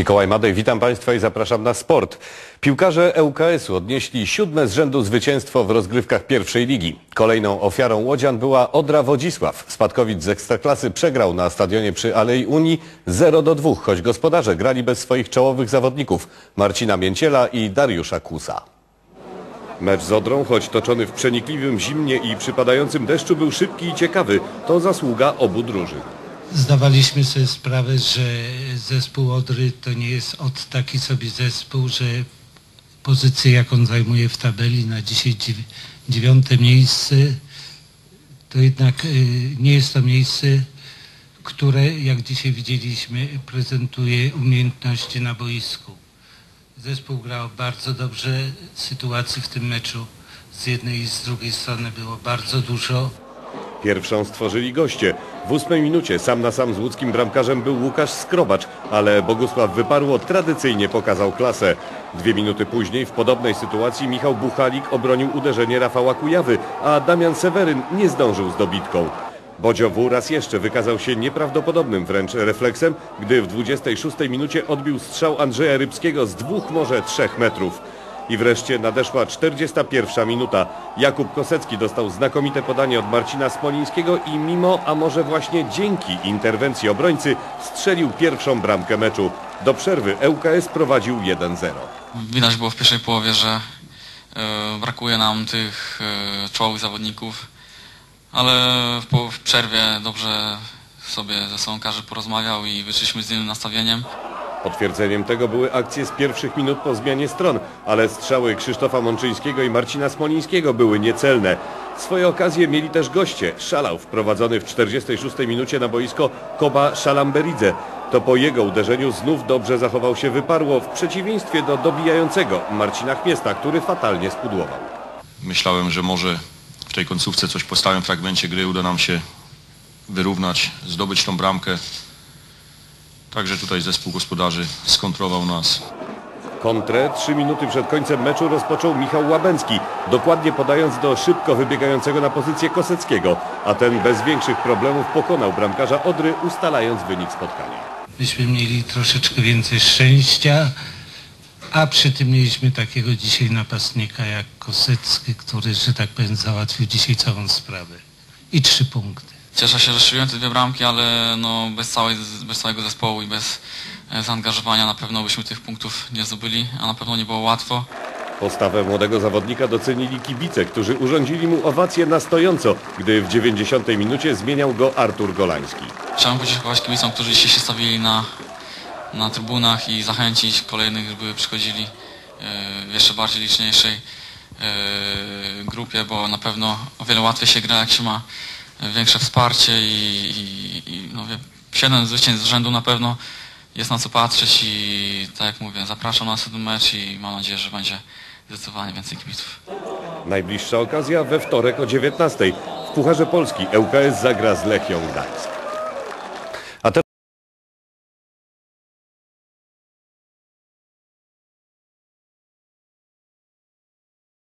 Mikołaj Madej, witam Państwa i zapraszam na sport. Piłkarze ŁKS-u odnieśli siódme z rzędu zwycięstwo w rozgrywkach pierwszej ligi. Kolejną ofiarą Łodzian była Odra Wodzisław. Spadkowic z Ekstraklasy przegrał na stadionie przy Alei Unii 0 do 2, choć gospodarze grali bez swoich czołowych zawodników Marcina Mięciela i Dariusza Kusa. Mecz z Odrą, choć toczony w przenikliwym zimnie i przypadającym deszczu, był szybki i ciekawy. To zasługa obu drużyn. Zdawaliśmy sobie sprawę, że zespół Odry to nie jest od taki sobie zespół, że pozycję jaką zajmuje w tabeli na dzisiaj dziew- dziewiąte miejsce, to jednak y, nie jest to miejsce, które jak dzisiaj widzieliśmy prezentuje umiejętności na boisku. Zespół grał bardzo dobrze, sytuacji w tym meczu z jednej i z drugiej strony było bardzo dużo. Pierwszą stworzyli goście. W ósmej minucie sam na sam z łódzkim bramkarzem był Łukasz Skrobacz, ale Bogusław Wyparło tradycyjnie pokazał klasę. Dwie minuty później w podobnej sytuacji Michał Buchalik obronił uderzenie Rafała Kujawy, a Damian Seweryn nie zdążył z dobitką. Bodzio W raz jeszcze wykazał się nieprawdopodobnym wręcz refleksem, gdy w 26 minucie odbił strzał Andrzeja Rybskiego z dwóch, może trzech metrów. I wreszcie nadeszła 41 minuta. Jakub Kosecki dostał znakomite podanie od Marcina Smolińskiego i mimo, a może właśnie dzięki interwencji obrońcy strzelił pierwszą bramkę meczu. Do przerwy ŁKS prowadził 1-0. Widać było w pierwszej połowie, że e, brakuje nam tych e, czołowych zawodników, ale w, przerwie dobrze sobie ze sobą każdy porozmawiał i wyszliśmy z innym nastawieniem. Potwierdzeniem tego były akcje z pierwszych minut po zmianie stron, ale strzały Krzysztofa Mączyńskiego i Marcina Smolińskiego były niecelne. Swoje okazje mieli też goście. Szalał wprowadzony w 46 minucie na boisko Koba Szalamberidze. To po jego uderzeniu znów dobrze zachował się Wyparło w przeciwieństwie do dobijającego Marcina Chmiesta, który fatalnie spudłował. Myślałem, że może w tej końcówce coś po stałym fragmencie gry uda nam się wyrównać, zdobyć tą bramkę. Także tutaj zespół gospodarzy skontrował nas. Kontrę trzy minuty przed końcem meczu rozpoczął Michał Łabęcki, dokładnie podając do szybko wybiegającego na pozycję Koseckiego, a ten bez większych problemów pokonał bramkarza Odry, ustalając wynik spotkania. Myśmy mieli troszeczkę więcej szczęścia, a przy tym mieliśmy takiego dzisiaj napastnika jak Kosecki, który, że tak powiem, załatwił dzisiaj całą sprawę. I trzy punkty. Cieszę się, że strzeliłem te dwie bramki, ale no, bez, całej, bez całego zespołu i bez e, zaangażowania na pewno byśmy tych punktów nie zdobyli, a na pewno nie było łatwo. Postawę młodego zawodnika docenili kibice, którzy urządzili mu owację na stojąco, gdy w 90 minucie zmieniał go Artur Golański. Chciałem podziękować kibicom, którzy dzisiaj się stawili na, na trybunach i zachęcić kolejnych, żeby przychodzili e, w jeszcze bardziej liczniejszej e, grupie, bo na pewno o wiele łatwiej się gra, jak się ma większe wsparcie i, i, i no, wie- siedem zwycięstw z rzędu na pewno jest na co patrzeć i tak jak mówię, zapraszam na następny mecz i mam nadzieję, że będzie zdecydowanie więcej kibiców. Najbliższa okazja we wtorek o 19. W Pucharze Polski ŁKS zagra z Lechią Gdańsk.